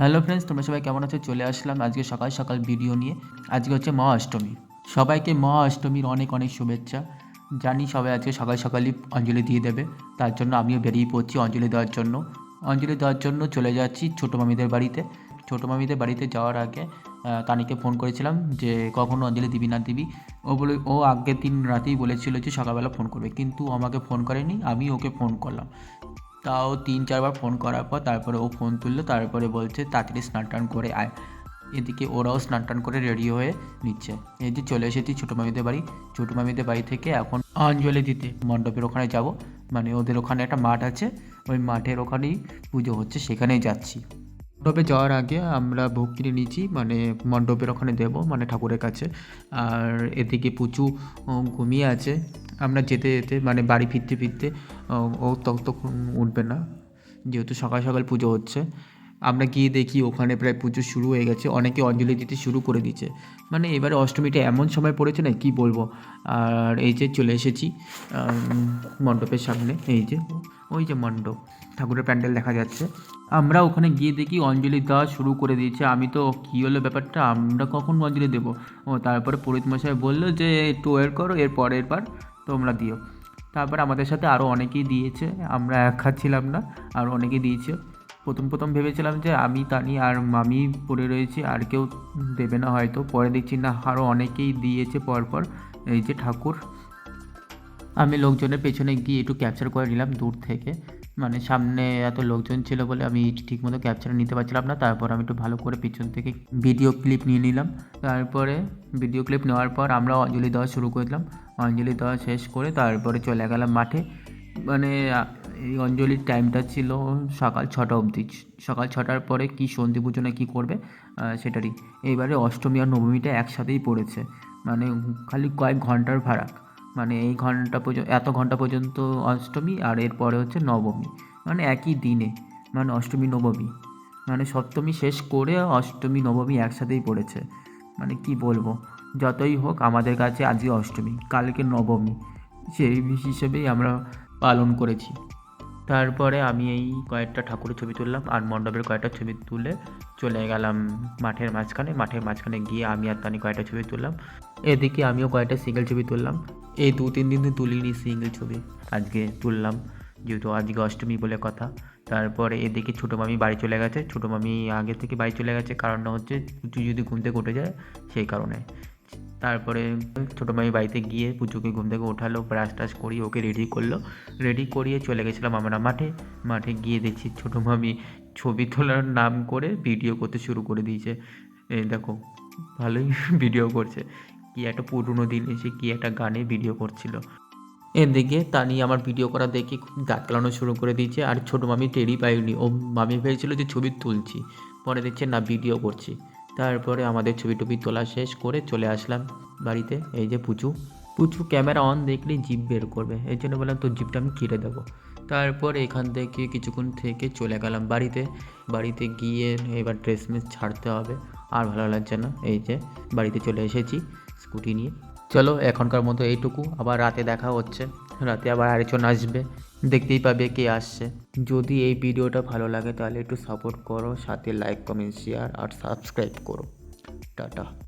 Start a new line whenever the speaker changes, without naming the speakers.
Hello friends, তোমরা সবাই কেমন আছো? চলে আসলাম আজকে সকাল সকাল ভিডিও নিয়ে। আজকে হচ্ছে মহা অষ্টমী। সবাইকে মহা অষ্টমীর অনেক অনেক শুভেচ্ছা। জানি সবাই আজকে সকাল সকালই অঞ্জলি দিয়ে দেবে। তার জন্য আমিও বেরিয়ে পড়ছি অঞ্জলি দেওয়ার জন্য। অঞ্জলি দেওয়ার জন্য চলে যাচ্ছি ছোটো মামিদের বাড়িতে। ছোটো মামিদের বাড়িতে যাওয়ার আগে তানিকে ফোন করেছিলাম যে, কখনো অঞ্জলি দিবি না দিবি? ও বলে, ও আগের দিন রাতেই বলেছিল যে সকালবেলা ফোন করবে। কিন্তু আমাকে ফোন করেনি, আমি ওকে ফোন করলাম। তাও তিন চারবার ফোন করার পর তারপরে ও ফোন তুললো, তারপরে বলছে, তাড়াতাড়ি স্নান টান করে আয়। এদিকে ওরাও স্নান টান করে রেডি হয়ে নিচ্ছে। এই যে চলে এসেছি ছোটো মামিদের বাড়ি। ছোটো মামিদের বাড়ি থেকে এখন অঞ্জলি দিতে মণ্ডপের ওখানে যাব। মানে ওদের ওখানে একটা মাঠ আছে। ওই মাঠের ওখানেই পুজো হচ্ছে, সেখানেই যাচ্ছি। মণ্ডপে যাওয়ার আগে আমরা ভোগ কিনে নিয়েছি মানে মণ্ডপের ওখানে দেব মানে ঠাকুরের কাছে। আর এদিকে পুচু ঘুমিয়ে আছে। আমরা যেতে যেতে মানে বাড়ি ফিরতে ফিরতে ও ততক্ষণ উঠবে না, যেহেতু সকাল সকাল পুজো হচ্ছে। আমরা গিয়ে দেখি ওখানে প্রায় পুজো শুরু হয়ে গেছে, অনেকে অঞ্জলি দিতে শুরু করে দিয়েছে। মানে এবারে অষ্টমীটা এমন সময় পড়েছে না, কি বলব? আর এই যে চলে এসেছি মণ্ডপের সামনে, এই যে, ওই যে মণ্ডপ, ঠাকুরের প্যান্ডেল দেখা যাচ্ছে। আমরা ওখানে গিয়ে দেখি অঞ্জলি দেওয়া শুরু করে দিয়েছে। আমি তো, কী হলো ব্যাপারটা? আমরা কখন অঞ্জলি দেবো? ও, তারপরে পুরোহিত মশাই বলল যে, একটু ওয়েট করো এর পরের বার তোমরা দিও। তারপর আমাদের সাথে আরও অনেকেই দিয়েছে, আমরা এক খাচ্ছিলাম না, আর অনেকেই দিয়েছে। প্রথম প্রথম ভেবেছিলাম যে আমি, তানি আর মামি পড়ে রয়েছি, আর কেউ দেবে না হয়তো। পরে দেখছি না আরও অনেকেই দিয়েছে পরপর। এই যে ঠাকুর, আমি লোকজনের পেছনে গিয়ে একটু ক্যাপচার করে নিলাম দূর থেকে। মানে সামনে এত লোকজন ছিল বলে আমি ঠিকমতো ক্যাপচার নিতে পারছিলাম না। তারপর আমি একটু ভালো করে পিছন থেকে ভিডিও ক্লিপ নিয়ে নিলাম। তারপরে ভিডিও ক্লিপ নেওয়ার পর আমরা অঞ্জলি দেওয়া শুরু করে দিলাম। অঞ্জলি দেওয়া শেষ করে তারপরে চলে গেলাম মাঠে। মানে এই অঞ্জলির টাইমটা ছিল সকাল ছটা অবধি। সকাল ছটার পরে কি সন্ধি পুজো না কী করবে সেটারই। এইবারে অষ্টমী আর নবমীটা একসাথেই পড়েছে। মানে খালি কয়েক ঘণ্টার ফারাক। মানে এই ঘণ্টা পর্যন্ত এত ঘণ্টা পর্যন্ত অষ্টমী আর এরপরে হচ্ছে নবমী। মানে একই দিনে। মানে অষ্টমী, নবমী। মানে সপ্তমী শেষ করে অষ্টমী, নবমী একসাথেই পড়েছে। মানে কি বলব? যতই হোক আমাদের কাছে আজকে অষ্টমী, কালকে নবমী, সেই হিসেবেই আমরা পালন করেছি। তারপরে আমি এই কয়েকটা ঠাকুরের ছবি তুললাম আর মণ্ডপের কয়েকটা ছবি তুলে চলে গেলাম মাঠের মাঝখানে। মাঠের মাঝখানে গিয়ে আমি আর তানি কয়েকটা ছবি তুললাম। এদিকে আমিও কয়েকটা সিঙ্গেল ছবি তুললাম। এই দু, তিন দিন তুলিনি সিঙ্গেল ছবি। আজকে তুললাম, যেহেতু আজকে অষ্টমী বলে কথা। তারপরে এদিকে ছোটো মামি বাড়ি চলে গেছে। ছোটো মামি আগে থেকে বাড়ি চলে গেছে। কারণটা হচ্ছে যদি ঘুম থেকে উঠে যায়, সেই কারণে। তারপরে ছোটো মামি বাড়িতে গিয়ে পুজোকে ঘুম থেকে ওঠালো ব্রাশ টাশ করিয়ে ওকে রেডি করল। রেডি করিয়ে চলে গেছিলাম আমরা মাঠে। মাঠে গিয়ে দেখছি ছোটো মামি ছবি তোলার নাম করে ভিডিও করতে শুরু করে দিয়েছে। এই দেখো, ভালোই ভিডিও করছে। কি একটা পুরনো দিন এসে কি একটা গানে ভিডিও করছিল। এদিকে তানি আমার ভিডিও করা দেখে খুব দাঁত কালানো শুরু করে দিয়েছে আর ছোটো মামি টেরই পাইনি ও মামি ভেবেছিল যে ছবি তুলছি, পরে দেখছে না ভিডিও করছি। তারপরে আমাদের ছবি টবি তোলা শেষ করে চলে আসলাম বাড়িতে। এই যে পুচু। পুচু ক্যামেরা অন দেখলেই জিপ বের করবে। এই জন্য বললাম, তোর জিপটা আমি কেটে দেবো। তারপর এখান থেকে কিছুক্ষণ থেকে চলে গেলাম বাড়িতে। বাড়িতে গিয়ে এবার ড্রেস মেস ছাড়তে হবে। আর ভালো লাগছে না। এই যে বাড়িতে চলে এসেছি স্কুটি নিয়ে। চলো এখনকার মতো এইটুকু। আবার রাতে দেখা হচ্ছে। রাতে আবার আরেকজন আসবে। দেখতেই পাবে কে আসছে। যদি এই ভিডিওটা ভালো লাগে তাহলে একটু সাপোর্ট করো, সাথে লাইক কমেন্ট শেয়ার আর সাবস্ক্রাইব করো। টাটা।